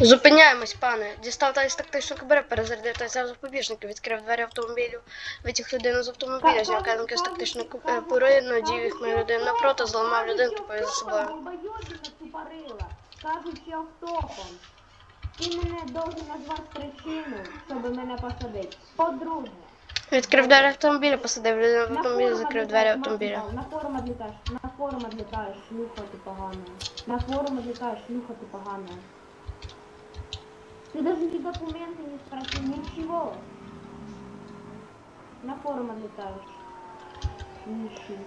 Зупиняємось, пане. Дістав та із тактичного кабере, перезарядив та взяв запобіжники, відкрив двері автомобілю, витяг людину з автомобіля, зняв кайденки з тактичної купури, е, надів їх на людину напроти, зламав людину, тупою за собою. Кажучи автопом, ти мене должен назвати причину, щоб мене посадити. По-друге, Відкрив двері автомобіля, посадив людину в автомобіль, закрив двері автомобіля. На форум відлітаєш, на форум відлітаєш, шлюха ти погана. На форум відлітаєш, шлюха ти погана. Ты даже ни документы не спросил, ничего. На форум отлетаешь. Нищий.